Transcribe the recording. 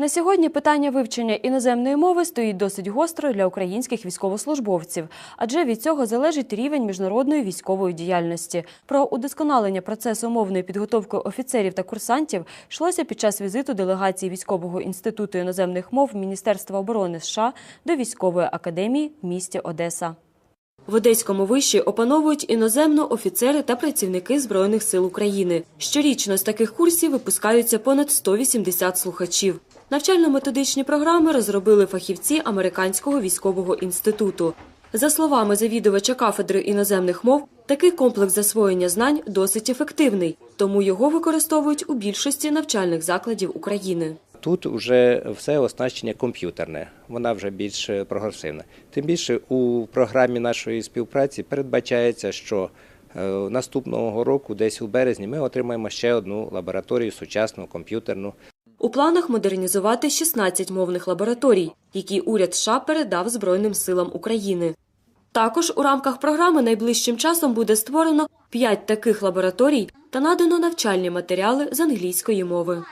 На сьогодні питання вивчення іноземної мови стоїть досить гостро для українських військовослужбовців, адже від цього залежить рівень міжнародної військової діяльності. Про удосконалення процесу мовної підготовки офіцерів та курсантів йшлося під час візиту делегації військового інституту іноземних мов Міністерства оборони США до військової академії в місті Одеса. В Одеському виші опановують іноземну офіцери та працівники Збройних сил України. Щорічно з таких курсів випускаються понад 180 слухачів. Навчально-методичні програми розробили фахівці Американського військового інституту. За словами завідувача кафедри іноземних мов, такий комплекс засвоєння знань досить ефективний, тому його використовують у більшості навчальних закладів України. Тут вже все оснащення комп'ютерне, вона вже більш прогресивна. Тим більше у програмі нашої співпраці передбачається, що е, наступного року, десь у березні, ми отримаємо ще одну лабораторію сучасну комп'ютерну. У планах модернізувати 16 мовних лабораторій, які уряд США передав Збройним силам України. Також у рамках програми найближчим часом буде створено 5 таких лабораторій та надано навчальні матеріали з англійської мови.